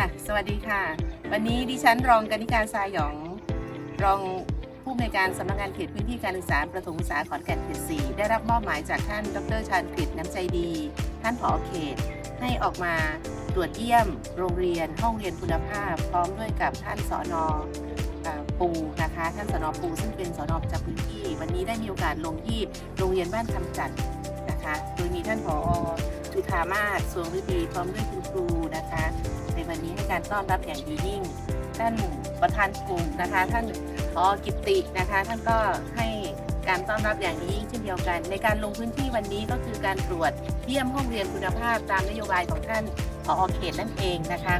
ค่ะ สวัสดีค่ะ วันนี้ดิฉันรองกนิการซายหยอง รองผู้อำนวยการสำนักงานเขตพื้นที่การศึกษาประถมศึกษาขอนแก่นเขตสีได้รับมอบหมายจากท่านดรชาญกฤษน้ำใจดี ท่านผอเขต ให้ออกมาตรวจเยี่ยม โรงเรียนห้องเรียนคุณภาพ พร้อมด้วยกับท่านสอนอปูนะคะท่านสอนอปูซึ่งเป็นสอนอประจำพื้นที่ วันนี้ได้มีโอกาสลงที่โรงเรียนบ้านคำจัดนะคะ โดยมีท่านผอจุธามาศสวงฤดีพร้อมด้วยคุณครูนะคะ การต้อนรับอย่างดียิ่ง ท่านประธานกลุ่มนะคะ ท่านพอกิตตินะคะ ท่านก็ให้การต้อนรับอย่างดียิ่งเช่นเดียวกัน ในการลงพื้นที่วันนี้ก็คือการตรวจเยี่ยมห้องเรียนคุณภาพตามนโยบายของท่านพอเขตนั่นเองนะคะ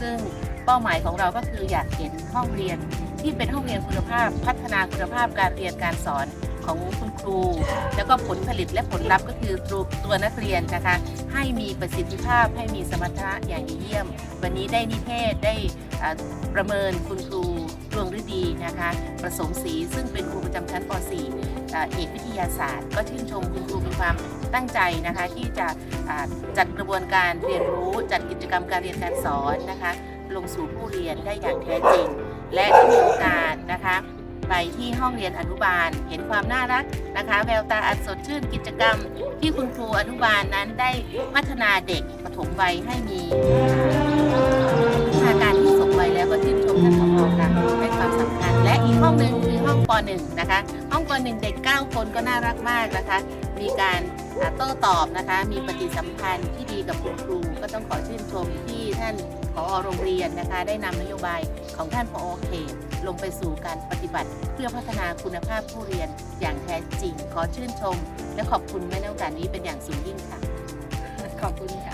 ซึ่งเป้าหมายของเราก็คืออยากเห็นห้องเรียนที่เป็นห้องเรียนคุณภาพ พัฒนาคุณภาพการเรียนการสอน ของคุณครู แล้วก็ผลผลิตและผลลัพธ์ก็คือตัวตัวนักเรียนนะคะ ให้มีประสิทธิภาพให้มีสมรรถนะอย่างดีเยี่ยม วันนี้ได้นิเทศได้ประเมินคุณครูดวงฤดีนะคะ ประสมศรีซึ่งเป็นครูประจำชั้นป .4 เอกวิทยาศาสตร์ ก็ชื่นชมคุณครูมีความตั้งใจนะคะที่จะจัดกระบวนการเรียนรู้จัดกิจกรรมการเรียนการสอนนะคะ ลงสู่ผู้เรียนได้อย่างแท้จริง และได้มีโอกาสนะ ไปที่ห้องเรียนอนุบาล เห็นความน่ารักนะคะ แววตาอันสดชื่นกิจกรรม ที่คุณครูอนุบาลนั้นได้พัฒนาเด็กปฐมวัยให้มีพัฒนาการที่สมวัยแล้วก็ชื่นชมท่านผอค่ะให้ความสำคัญ และอีกห้องหนึ่งคือห้องป .1 นะคะ ห้องป .1 เด็ก 9 คนก็น่ารักมากนะคะ มีการโต้ตอบนะคะ มีปฏิสัมพันธ์ที่ดีกับคุณครูก็ต้องขอชื่นชมที่ท่านผอโรงเรียนนะคะ ได้นำนโยบายของท่านผอเขต ลงไปสู่การปฏิบัติ เพื่อพัฒนาคุณภาพผู้เรียนอย่างแท้จริง ขอชื่นชม และขอบคุณแม่น้อการนี้เป็นอย่างสูงยิ่งค่ะ ขอบคุณค่ะ